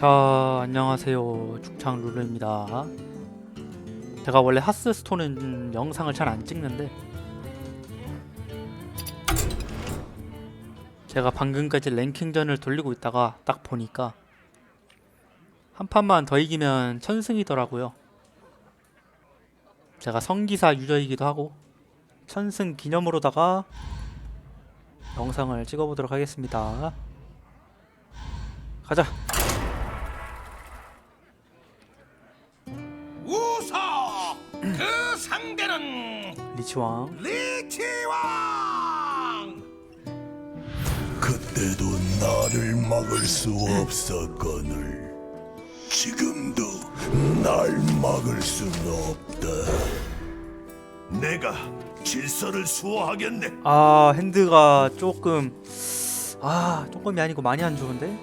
자 안녕하세요. 죽창 룰루입니다. 제가 원래 하스스톤은 영상을 잘 안 찍는데 제가 방금까지 랭킹전을 돌리고 있다가 딱 보니까 한 판만 더 이기면 천승이더라고요. 제가 성기사 유저이기도 하고 천승 기념으로다가 영상을 찍어보도록 하겠습니다. 가자 우서. 그 상대는 리치왕. 리치왕! 그때도 나를 막을 수 없었거늘. 지금도 날 막을 수는 없다. 내가 질서를 수호하겠네. 아 핸드가 조금 아 조금이 아니고 많이 안 좋은데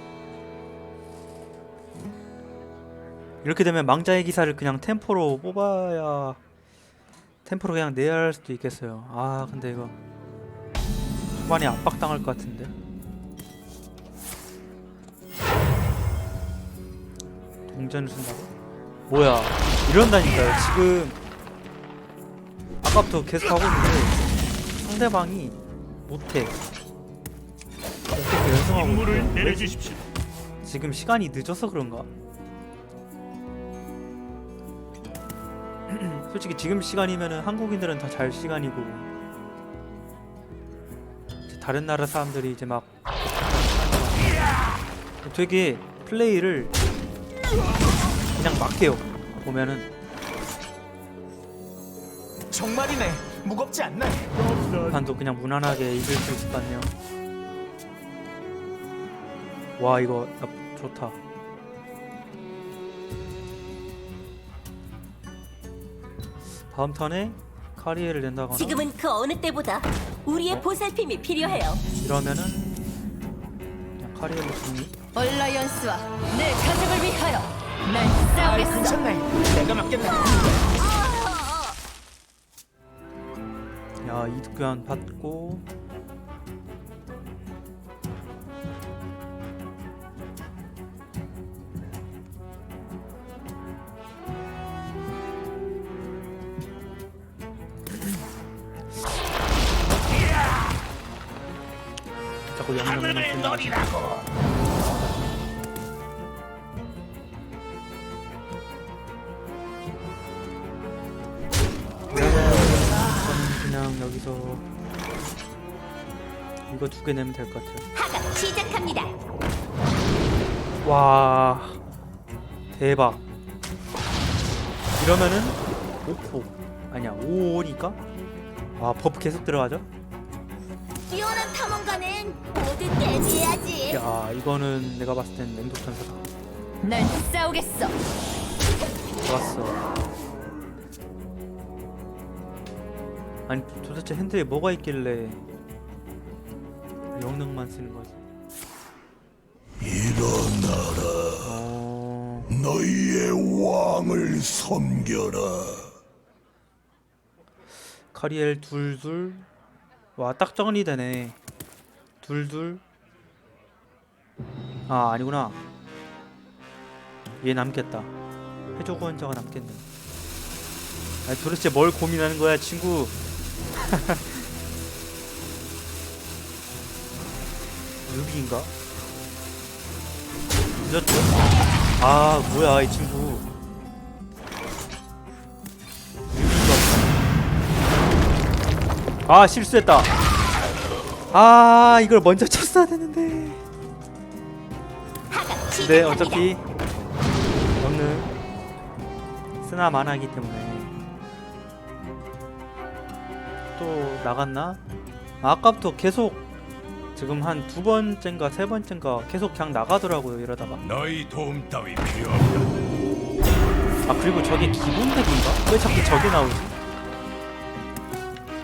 이렇게 되면 망자의 기사를 그냥 템포로 뽑아야 템포로 그냥 내야 할 수도 있겠어요 아 근데 이거 초반에 압박당할 것 같은데 동전을 쓴다고? 뭐야 이런다니까요 지금 아까부터 계속 하고 있는데 상대방이 못해 어떻게 연승하고? 내려주십시오 지금 시간이 늦어서 그런가? 솔직히 지금 시간이면은 한국인들은 다잘 시간이고 다른 나라 사람들이 이제 막 되게 플레이를 그냥 막 해요 보면은 정말이네. 무겁지 않네. 판도 그냥 무난하게 이길 수 있을 것 같네요 와 이거 나 좋다 다음 턴에 카리에를 낸다거나 지금은 그 어느 때보다 우리의 어? 보살핌이 필요해요. 이러면은 그냥 카리에를 승리 얼라이언스와 내 가족을 위하여 난 아, 싸우겠어. 괜찮네. 내가 맞겠네. 야 이득 교환 받고 너리라고. 저는 그냥 여기서 이거 두 개 내면 될 것 같아요. 하가 시작합니다. 와 대박. 이러면은 5포 아니야 5니까? 와 버프 계속 들어가죠? 뛰어난 대비해 야 이거는 내가 봤을 땐 맹독천사다. 난 싸우겠어. 좋았어. 아니 도대체 핸드에 뭐가 있길래 영능만 쓰는 거지? 일어나라. 어... 너희의 왕을 섬겨라. 카리엘 둘둘? 와 딱 정리되네. 둘둘 아 아니구나. 얘 남겠다. 해적 원자가 남겠네. 아니 도대체 뭘 고민하는 거야 친구? 루비인가? 늦었죠? 아 뭐야 이 친구. 아 실수했다. 아 이걸 먼저 쳤어야 되는데 근데 시작합니다. 어차피 너는 쓰나 마나기 때문에 또 나갔나? 아, 아까부터 계속 지금 한 두 번째인가 세 번째인가 계속 그냥 나가더라고요 이러다가 너희 도움 따위 필요 없다 아 그리고 저게 기본 덱인가? 왜 자꾸 저게 나오지?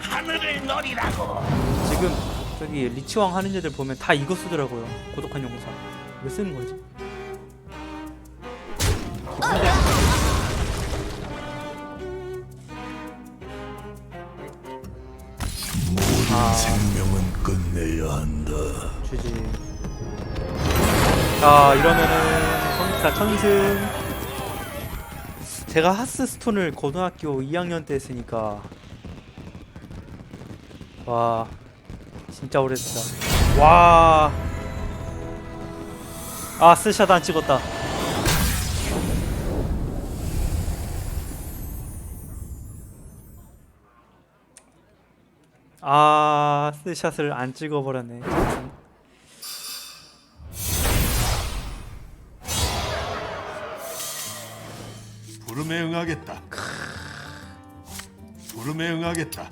하늘의 너리라고 지금 저기 리치왕 하는 애들 보면 다 이거 쓰더라고요 고독한 용사 왜 쓰는 거지? 아. 생명은 끝내야 한다 주지. 자 이러면은 성, 기사 천승 제가 하스스톤을 고등학교 2학년 때 했으니까 와 진짜 오래됐다 와 아, 스샷 안 찍었다. 아, 스샷을 안 찍어버렸네. 부름에 응하겠다. 부름에 응하겠다.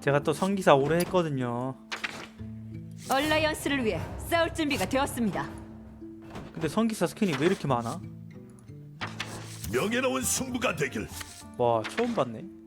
제가 또 성기사 오래 했거든요. 얼라이언스를 위해 싸울 준비가 되었습니다. 근데 성기사 스킨이 왜 이렇게 많아? 명예로운 승부가 되길. 와, 처음 봤네.